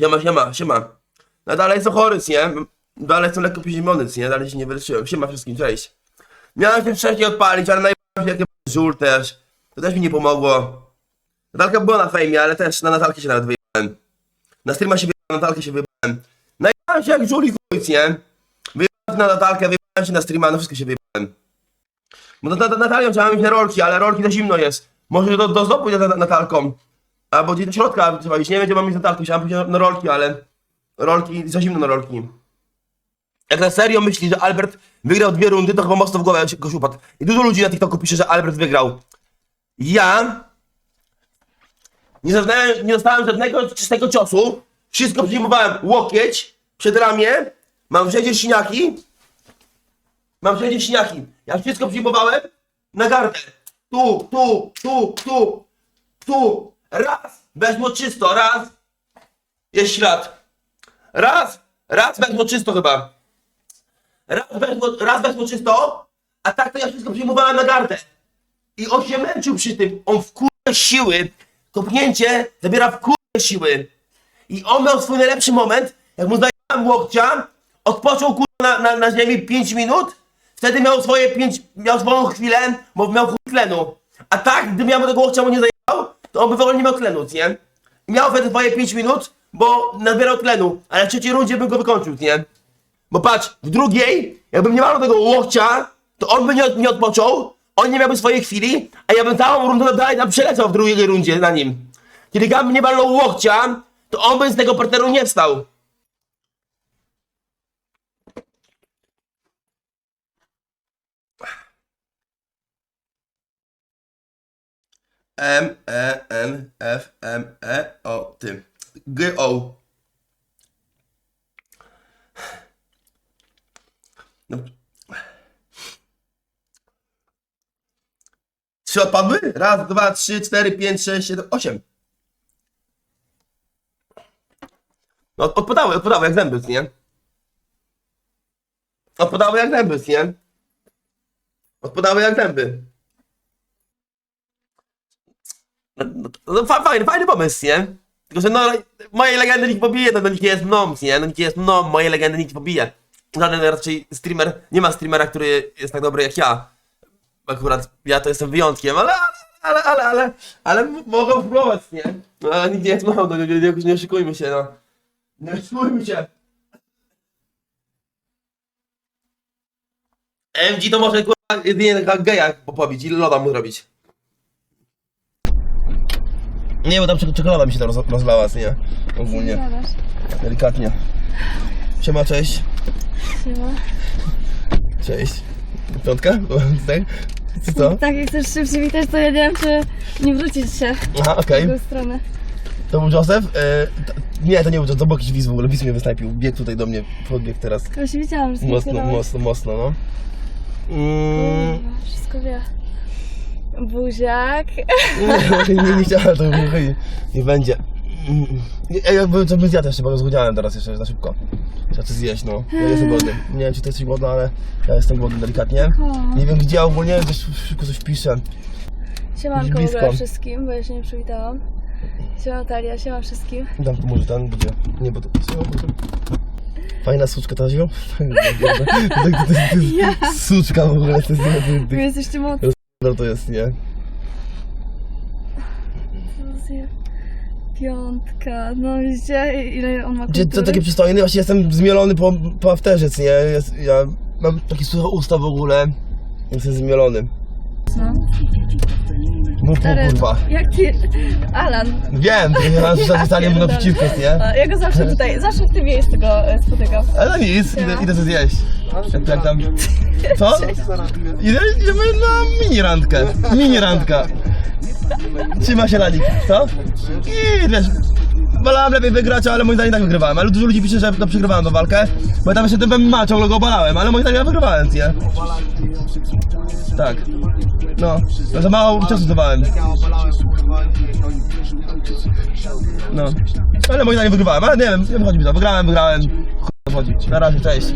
Siema, siema, siema. No dalej jestem chory, nie? Dalej jestem lekko przeziębiony, nie? Dalej się nie wyleczyłem. Siema wszystkim, cześć. Miałem się wcześniej odpalić, ale najbardziej jakie żul też. To też mi nie pomogło. Natalka była na fejmie, ale też na Natalkę się nawet wyjebałem. Na streama się wyjebałem, na Natalkę się wyjebałem. Najebałem się jak żul i chuj, nie? Wyjebałem się na Natalkę, wyjebałem się na streama, no wszystko się wyjebałem. Bo na, na, Natalią trzeba mieć na rolki, ale rolki to zimno jest. Może do, do na, na, Natalką. Albo gdzieś do środka trzeba iść. Nie wiem, mam iść na Natalkę. Chciałem pójść na, rolki, ale... Rolki, za zimno na rolki. Jak na serio myśli, że Albert wygrał dwie rundy, to chyba mocno w głowę goś upadł. I dużo ludzi na TikToku pisze, że Albert wygrał. Ja... Nie dostałem, nie dostałem żadnego czystego ciosu. Wszystko przyjmowałem łokieć, przed ramię. Mam wszędzie siniaki. Mam wszędzie siniaki. Ja wszystko przyjmowałem na gardę. Tu, tu, tu, tu, tu. Raz. Wezmę czysto, raz. Jest ślad. Raz. Raz wezmę czysto chyba. Raz wezmę, raz wezmę czysto, a tak to ja wszystko przyjmowałem na gardę. I on się męczył przy tym. On w siły. Kopnięcie zabiera w siły. I on miał swój najlepszy moment, jak mu zdałem łokcia, odpoczął kurwa na, na, na ziemi 5 minut, wtedy miał swoje 5, miał swoją chwilę, bo miał chuj tlenu. A tak, gdyby ja mu tego łokcia mu nie zajebał, to on by w ogóle nie miał tlenu, nie? Miał wtedy swoje 5 minut, bo nabierał tlenu, ale w trzeciej rundzie bym go wykończył, nie? Bo patrz, w drugiej, jakbym nie miał tego łokcia, to on by nie, nie odpoczął, on nie miałby swojej chwili, a ja bym całą rundę dalej tam przeleciał w drugiej rundzie na nim. Kiedy Gam nie walnął łokcia, to on by z tego parteru nie wstał. M, E, N, F, M, E, O, ty. G, O. No. Trzy odpadły? Raz, dwa, trzy, cztery, pięć, sześć, siedem, osiem. No od- odpadały, odpadały jak zęby, nie? Odpadały jak zęby, nie? Odpadały jak zęby. No, no, no fa- fajny, fajny pomysł, nie? Tylko, że no, moje legendy nikt pobije, no, no nikt nie jest mną, nie? No nikt nie jest mną, moje legendy nikt nie pobije. Żaden raczej streamer, nie ma streamera, który jest tak dobry jak ja. Akurat ja to jestem wyjątkiem, ale, ale, ale, ale, ale m- mogę spróbować, nie? No, ale nikt nie jest mną, no, nie, nie, nie oszukujmy się, no. Nie oszukujmy się. MG to może kurwa jedynie taka geja pobić i loda mu zrobić. Nie, bo tam czek- czekolada mi się tam roz, rozlała, nie? Ogólnie, delikatnie. Siema, cześć. Siema. Cześć. Piątka? Tak? Co to? Tak, jak chcesz się przywitać, to ja nie wiem, czy nie wrócić się Aha, w okej. drugą stronę. To był Józef? E, to, nie, to nie był Józef, to był jakiś wiz w ogóle. Wiz mnie wysnajpił. Biegł tutaj do mnie, podbiegł teraz. Właśnie widziałam, że Mocno, zbierałeś. mocno, mocno, no. Mm, Kurwa, Wszystko wie. Buziak. nie, nie, chciałem, to nie, nie będzie. Ej, jakby to bym zjadł jeszcze, bo rozgłodziałem teraz jeszcze na szybko. Trzeba coś zjeść, no. Ja jestem głodny. Nie wiem, czy ty jesteś głodna, ale ja jestem głodny delikatnie. Nie wiem gdzie, ogólnie gdzieś szybko coś piszę. Siemanko w ogóle wszystkim, bo ja się nie przywitałam. Siema Natalia, siema wszystkim. Dam tu może ten, będzie. Nie, bo to. Fajna suczka ta zio? Fajna, to, to, to, to jest suczka w ogóle, to jest Wy jesteście mocni. No to jest, nie? Piątka, no widzicie ile on ma Gdzie to kultury? takie przystojny, właśnie jestem zmielony po, po nie? Jest, ja mam takie suche usta w ogóle. Jestem zmielony. No. Mów mu Stary, kurwa. Jak ty... Alan. Wiem, to ja mam zostanie mu naprzeciwko, nie? A, Ja go zawsze tutaj, zawsze w tym miejscu go e, spotykam. Ale no nic, idę, idę to zjeść. Jak, jak tam... Co? Idę, idziemy na mini randkę. Mini randka. Trzyma się Lanik, co? I wiesz, wolałem lepiej wygrać, ale moim zdaniem tak wygrywałem. Ale dużo ludzi pisze, że to przegrywałem tą walkę. Bo ja tam jeszcze tym MMA ciągle go obalałem, ale moim zdaniem ja wygrywałem, nie? Tak. No, no za mało czasu dawałem. No. Ale moim zdaniem wygrywałem, ale nie wiem, nie wychodzi mi to. Wygrałem, wygrałem. Chuj chodzi. Na razie, cześć.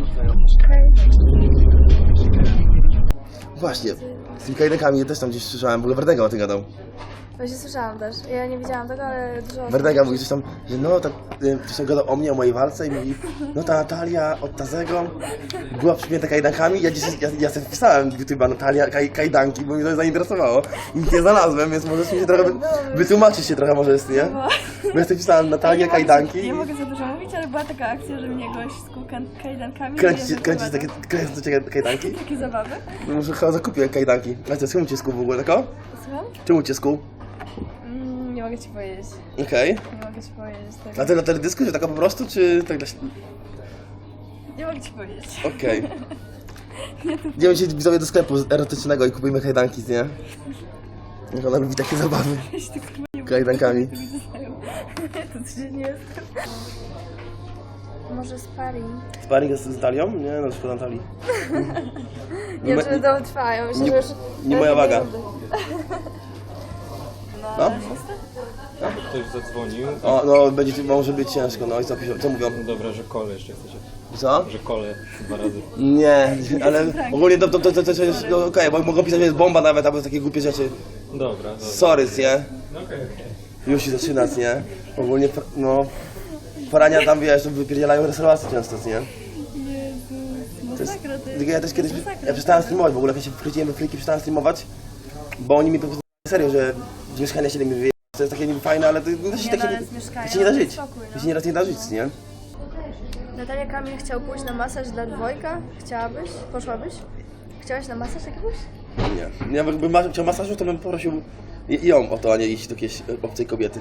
Właśnie, z tymi kajdankami też tam gdzieś słyszałem, w ogóle Wardęga o tym gadał. Właśnie słyszałam też. Ja nie widziałam tego, ale dużo osób... Werdega mówi coś tam, że no, tak, y, tam gadał o mnie, o mojej walce i mówi, no ta Natalia od Tazego była przypięta kajdankami, ja dzisiaj, ja, ja sobie wpisałem w YouTube'a Natalia kaj, kajdanki, bo mnie to zainteresowało i nic nie znalazłem, więc możesz mi się trochę, wy- wytłumaczyć się trochę może jest, nie? Bo ja sobie wpisałem Natalia kajdanki, Nie mogę za dużo mówić, ale była taka akcja, że mnie gość z kółkan- kajdankami... kręcicie, nie kręcicie takie, wyprowadza. kręcicie kajdanki? Takie zabawy. No Może chyba zakupię kajdanki. A co, czemu cię skuł w ogóle, tako? Słucham? Czemu cię skuł? Mm, nie mogę ci powiedzieć. Okej. Nie mogę ci powiedzieć A tego. ty na teledysku, że taka po prostu, czy tak dla... Nie mogę ci powiedzieć. Okej. Idziemy się widzowie do sklepu erotycznego i kupujemy kajdanki, nie? Jak ona lubi takie zabawy. Kurwa nie Kajdankami. to ludzie znają. To coś nie jest. Może sparring? Sparring jest z Natalią? Nie, no szkoda Natalii. Nie wiem, czy to trwają. Myślę, nie- że już... nie moja waga. No? Ktoś zadzwonił. O, no będzie może być ciężko, no i co, piszą- co mówią? No dobra, że kole jeszcze chcecie. Co? Że kole dwa razy. Nie, ale ogólnie to, to, to, to, to jest, no okej, bo mogą pisać, że jest bomba nawet, albo takie głupie rzeczy. Dobra, dobra. Sorry, nie? No okej, okej. Już się zaczyna, nie? Ogólnie, pra- no... Porania tam, wiesz, wypierdzielają restauracje często, nie? Jezus, To jest, masakra to tylko ja też kiedyś, ja przestałem streamować w ogóle, jak się wchodziłem we fliki, przestałem streamować, bo oni mi powiedzieli serio, że z mieszkania się mi wyje, to jest takie niby fajne, ale to, no, to się Nie, takie, no, nie, mieszkania to się nie da żyć, spokój, no. to się nie raz nie da żyć, nie? Natalia Kamil chciał pójść na masaż dla dwojga. Chciałabyś? Poszłabyś? Chciałaś na masaż jakiegoś? Nie. Ja ma- chciał masażu, to bym poprosił ją o to, a nie iść do jakiejś e, obcej kobiety.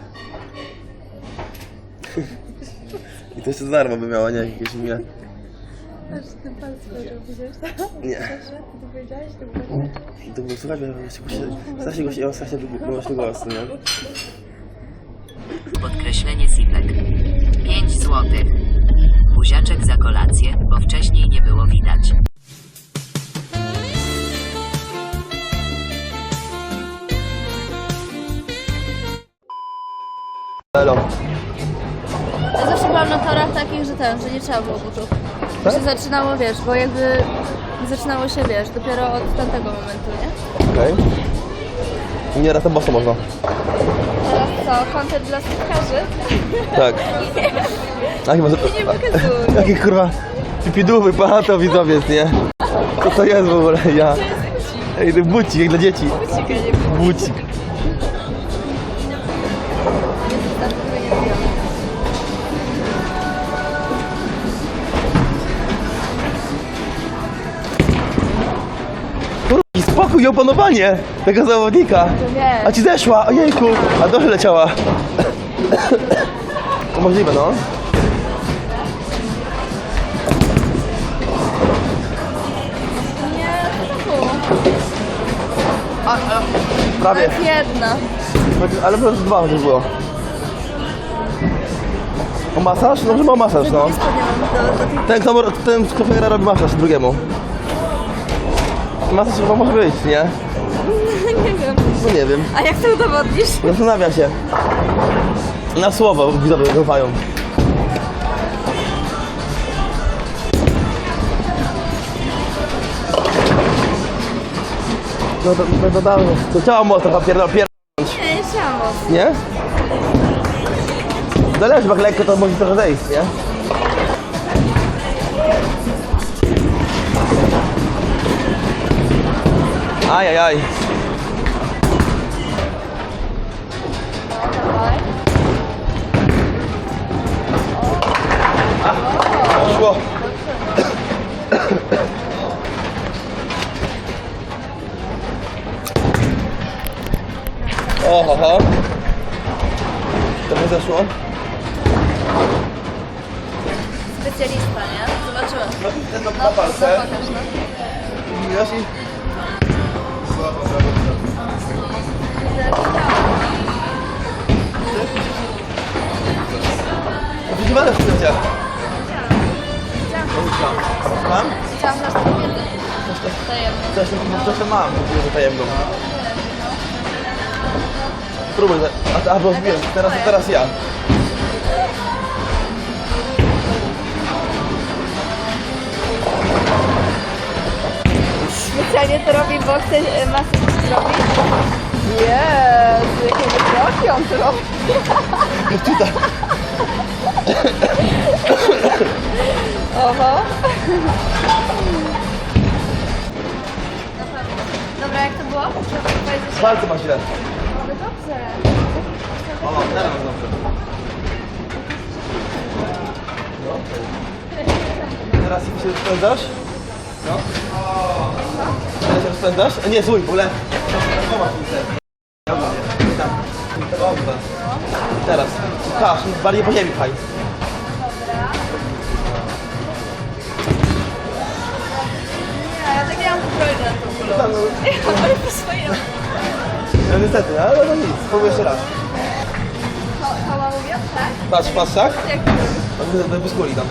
I to jeszcze za darmo by miała, nie? Jakieś mnie. Aż ten pan spojrzał, widziałeś to? Nie. Proszę, ty to powiedziałeś? To było było słychać, bo ja właśnie strasznie go się, ja mam strasznie głośny głos, nie? Podkreślenie Sipek. 5 złotych. Buziaczek za kolację, bo wcześniej nie było widać. Elo. Ja zawsze byłam na torach takich, że ten, że nie trzeba było butów. To się zaczynało, wiesz, bo jakby zaczynało się, wiesz, dopiero od tamtego momentu, nie? Okej. Nie, raz to boso można. Teraz co, kontent dla spotkarzy? Tak. A chyba... Nie pokazuj. Jakie kurwa pipidówy, pana to widzowiec, nie? Co to jest w ogóle? Ja... Ej, to bucik, jak dla dzieci. Bucika nie było. Bucik. I opanowanie tego zawodnika. A ci zeszła, ojejku, a dobrze leciała. To możliwe, no. Nie, to A, a, prawie, jedna. ale po prostu dwa to było. O masaż? No chyba o masaż, no. Ten, kto, ten kto robi masaż drugiemu. Masaż chyba może być, nie? Nie wiem. No nie wiem. A jak to udowodnisz? Zastanawiam się. Na słowo widzowie grywają. No to, no to dawno. To ciało mocno papierdol, pier... Nie, nie chciałam mocno. Nie? Zależy, bo jak lekko to może trochę zejść, nie? Ajajaj. Dawaj. Szło. Oho, ho. Trochę zeszło. Specjalista, nie? Zobaczyłem. No, na palce. pokaż, no. Widzisz i... Widziwane w studiach. Mam? Chciałam na to kobiety. Tajemne. Coś, coś tam mam, kupiłem tajemną. Spróbuj, a, a bo teraz, teraz ja. Specjalnie to robi, bo chce e, masę zrobić. Jezu, jakie wysokie on tu robi. Tutaj. Oho. Dobra, jak to było? Powiedz Bardzo ma źle. No dobrze. O, teraz dobrze. Teraz się rozpędzasz? No. Rozpędzasz? A nie, zły, mi ten. Dobrze. Teraz. Kasz, bardziej po ziemi pchaj. Tak no, Ja mam po swojemu. no niestety, ale no nic, spróbuj jeszcze raz. Koła mówię, tak? Patrz, patrz, tak? Jak to do skóli tam.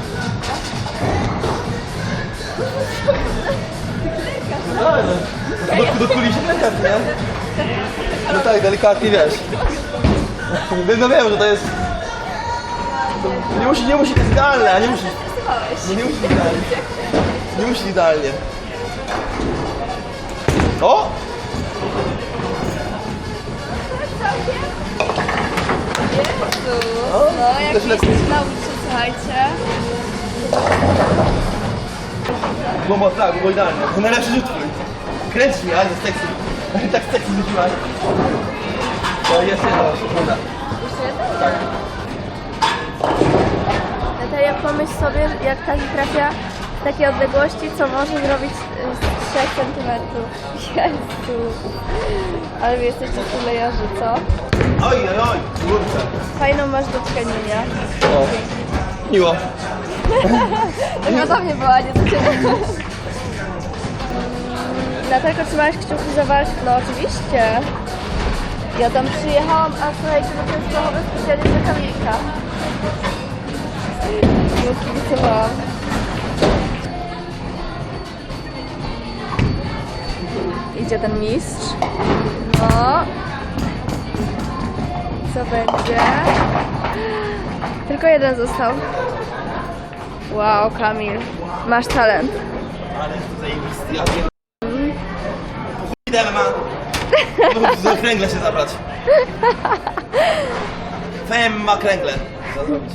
Do, do kuli się klęka, nie? No tak, delikatnie wiesz. No wiem, że to jest... To nie musi, nie musi być idealne, a nie musi... Stresowałeś. Nie, musi idealnie. Nie musi idealnie. O! Jezu. No, jak się, słuchajcie. Było tak, było idealnie. To najlepszy rzut twój. Kręć mi, a nie seksy. Tak seksy rzuciłaś. To jest jedna sekunda. Jeszcze jeden? Natalia, pomyśl sobie, jak taki trafia z takiej odległości, co może zrobić y, z 3 cm. Jezu. Ale wy jesteście tulejarzy, co? Oj, oj, oj, kurczę. Fajną masz do tchanienia. O, miło. Chyba do mnie była, nie do ciebie. Natalko, trzymałeś kciuki za walkę? No oczywiście. Ja tam przyjechałam, a słuchajcie, no jest połowę specjalnie do kamienka. Już kibicowałam. Idzie ten mistrz. No. Co będzie? Tylko jeden został. Wow, Kamil. Masz talent. Ale to zajebisty, Idę, ma. Za kręgle się zabrać. Fem ma kręgle. Co zrobić?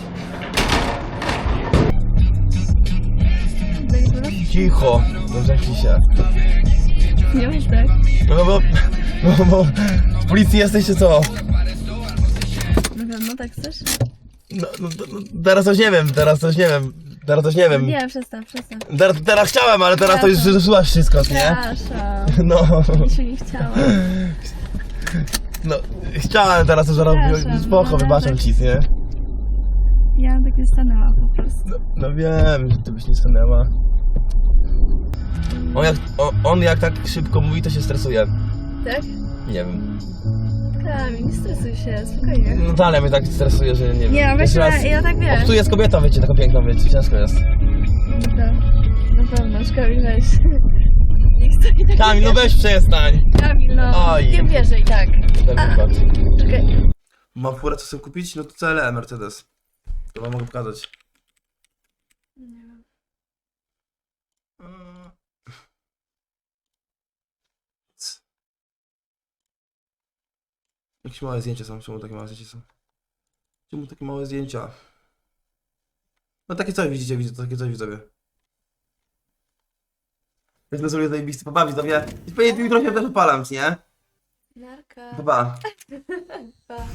Cicho, rozrzeknij się. Nie mów tak. No bo, no bo w policji jesteś czy co? Na pewno tak chcesz? No, no, no, teraz coś nie wiem, teraz coś nie wiem, teraz coś nie wiem. Nie, przestań, przestań. Teraz, teraz chciałem, ale teraz to już zepsułaś wszystko, nie? Przepraszam. No, Jeszcze nie chciałam. no, chciałem teraz to Przepraszam, spoko, no, wybaczam tak. ci, nie? Ja tak nie stanęła po prostu. No, no wiem, że ty byś nie stanęła. On jak, on, on jak tak szybko mówi, to się stresuje. Tak? Nie wiem. Kamil, nie stresuj się, spokojnie. No dalej mnie tak stresuje, że nie wiem. Nie, no weź, raz- ja tak wiesz. O, tu jest kobieta, wiecie, taką piękną, wiecie, ciężko jest. No to, na pewno, Kamil, weź. Nie chcę mi tak Kamil, no weź przestań. Kamil, no. Oj. Nie wierzę i tak. Czekaj. Mam furę, co chcę kupić? No to CLE Mercedes. To wam mogę pokazać. Jakieś małe zdjęcia są, czemu takie małe zdjęcia są? Czemu takie małe zdjęcia? No takie coś widzicie, widzę, takie coś widzowie. Wezmę sobie zajebisty pobawić do mnie. I pewnie jutro się też upalam, nie? Narka. Pa, pa. Pa.